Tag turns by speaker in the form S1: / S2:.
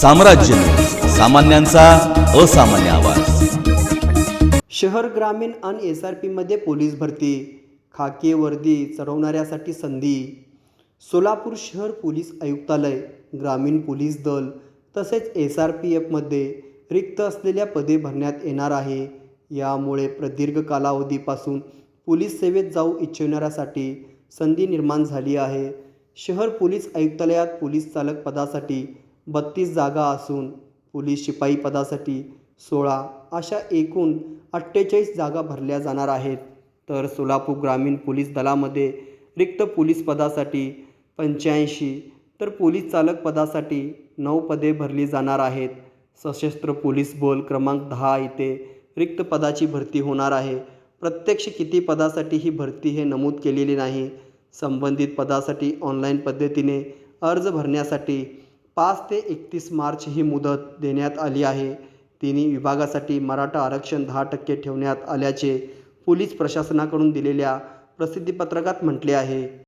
S1: साम्राज्य सामान्यांचा असामान्य आवाज.
S2: शहर ग्रामीण आणि एस आर पीमध्ये पोलीस भरती खाकी वर्दी चढवणाऱ्यासाठी संधी. सोलापूर शहर पोलीस आयुक्तालय ग्रामीण पोलीस दल तसेच एस आर पी एफमध्ये रिक्त असलेल्या पदे भरण्यात येणार आहे. यामुळे प्रदीर्घ कालावधीपासून पोलीस सेवेत जाऊ इच्छिणाऱ्यासाठी संधी निर्माण झाली आहे. शहर पोलीस आयुक्तालयात पोलीस चालक पदासाठी बत्तीस जागा असून पोलीस शिपाई पदासाठी सोळा अशा एकूण अठ्ठेचाळीस जागा भरल्या जाणार आहेत. तर सोलापूर ग्रामीण पोलीस दलामध्ये रिक्त पोलीस पदासाठी पंच्याऐंशी तर पोलीस चालक पदासाठी नऊ पदे भरली जाणार आहेत. सशस्त्र पोलीस बल क्रमांक दहा इथे रिक्त पदाची भरती होणार आहे. प्रत्यक्ष किती पदासाठी ही भरती हे नमूद केलेली नाही. संबंधित पदासाठी ऑनलाईन पद्धतीने अर्ज भरण्यासाठी पाच ते एकतीस मार्च ही मुदत देण्यात आली आहे. तिन्ही विभागासाठी मराठा आरक्षण दहा टक्के ठेवण्यात आल्याचे पोलीस प्रशासनाकडून दिलेल्या प्रसिद्धीपत्रकात म्हटले आहे.